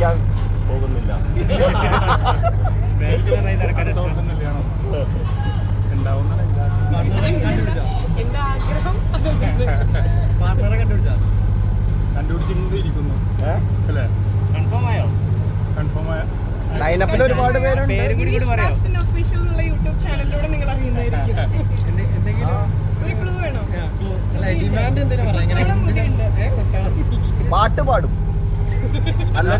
കഴിക്കാൻ പോകുന്നില്ല. കണ്ടുപിടിച്ചിരിക്കുന്നു അല്ലേ? കൺഫേം ആയോ? കൺഫേം ആയ ലൈനപ്പിൽ ഒരുപാട് പേരുണ്ട്. പേരും കൂടി കൂടി പറയാം ഒഫീഷ്യൽ എന്നുള്ള യൂട്യൂബ് ചാനലിലൂടെ നിങ്ങൾ അറിയുന്നതായിരിക്കും. ഒരു ക്ലൂ വേണോ? ഡിമാൻഡ് എന്തിനാ ഇവിടെ മുടിയുണ്ട് പാട്ട് പാടും.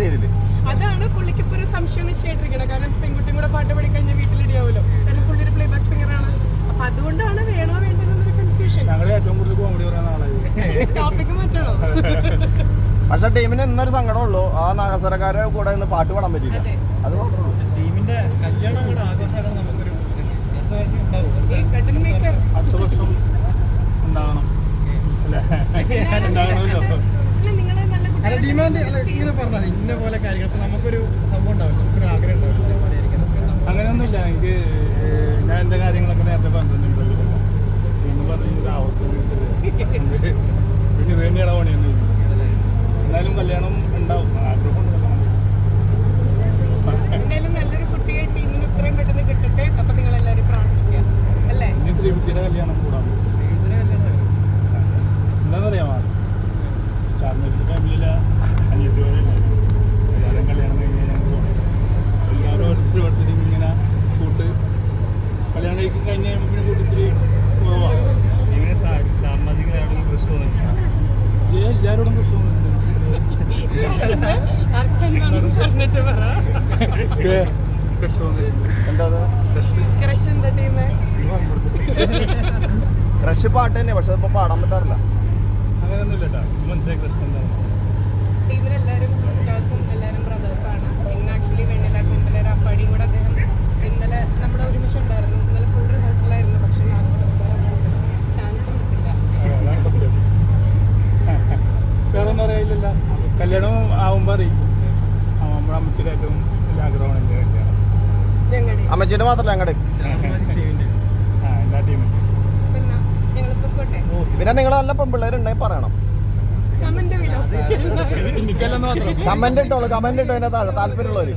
രീതിയിൽ അതാണ് പുള്ളിക്ക് ഇപ്പൊ ഒരു സംശയം നിശ്ചയിട്ടിരിക്കണം കാരണം പെൺകുട്ടിയും കൂടെ പാട്ട് പഠിക്കഴിഞ്ഞാൽ വീട്ടിലിടിയാവുമല്ലോ. കാരണം പുള്ളി ഒരു സിംഗർ ആണ്. അപ്പൊ അതുകൊണ്ടാണ് വേണോ വേണ്ടെന്നൊരു കൺഫ്യൂഷൻ ഞങ്ങൾ ഏറ്റവും കൂടുതൽ കോമഡി പറയുന്ന ആളായി ടോപ്പിക്ക് മാറ്റണോ? പക്ഷെ ടീമിന് ഇന്നൊരു സങ്കടമുള്ളൂ ആ നാഗസ്വരക്കാരെ കൂടെ ഇന്ന് പാട്ട് പാടാൻ പറ്റില്ല അതെ. ടീമിന്റെ കല്യാണം ഡിമാൻഡ് അല്ല ഇങ്ങനെ പറഞ്ഞത് ഇന്ന പോലെ കാര്യങ്ങൾ. ഇപ്പൊ നമുക്കൊരു സംഭവം ഉണ്ടാവില്ല. നമുക്കൊരു ആഗ്രഹം ഉണ്ടാവില്ല. അങ്ങനെയൊന്നുമില്ല. എനിക്ക് ഞാൻ എന്റെ കാര്യങ്ങളൊക്കെ നേരത്തെ പറഞ്ഞിട്ടുണ്ട്. എന്ന് പറഞ്ഞിട്ട് ആവർത്തിച്ചിട്ട് പിന്നെ ഇത് തന്നെയാണ് പണിയൊന്നും. എന്നാലും കല്യാണം ഉണ്ടാവും. ആഗ്രഹം ഇനി എന്തായാലും നല്ലൊരു കുട്ടിയെ ക്രഷ് എന്താ ടീമ് ക്രഷ് പാട്ട് തന്നെ പക്ഷെ ഇപ്പൊ പാടാൻ പറ്റാറില്ല. അങ്ങനെയൊന്നുമില്ല മനസ്സിലായി എന്താണ് എല്ലാവരും സിസ്റ്റേഴ്സും എല്ലാവരും ബ്രദേഴ്സാണ് ഇന്ന് ആക്ച്വലി വെണ്ണില കുമ്പലര അപ്പാടിയും കൂടെ അദ്ദേഹം ഇന്നലെ നമ്മുടെ ഒരുമിച്ച് ഉണ്ടായിരുന്നു. ഇന്നലെ ഫുൾ റിഹേഴ്സലായിരുന്നു പക്ഷെ ചാൻസ് കിട്ടില്ല. വേറെ ഒന്നും കല്യാണം ആവുമ്പോ അറിയിക്കും നമ്മുടെ അമ്മച്ചിയുടെ ഏറ്റവും വലിയ ആഗ്രഹമാണ് എന്റെ കല്യാണം. അമ്മച്ചിയുടെ മാത്രമല്ല ഞങ്ങളുടെ ആ പിന്നെ നിങ്ങൾ നല്ല പെമ്പിള്ളേരുണ്ടെങ്കിൽ പറയണം. കമന്റ് ഇട്ടോളൂ കമന്റ് ഇട്ടോ എന്നെ താഴെ താല്പര്യമുള്ളവര്.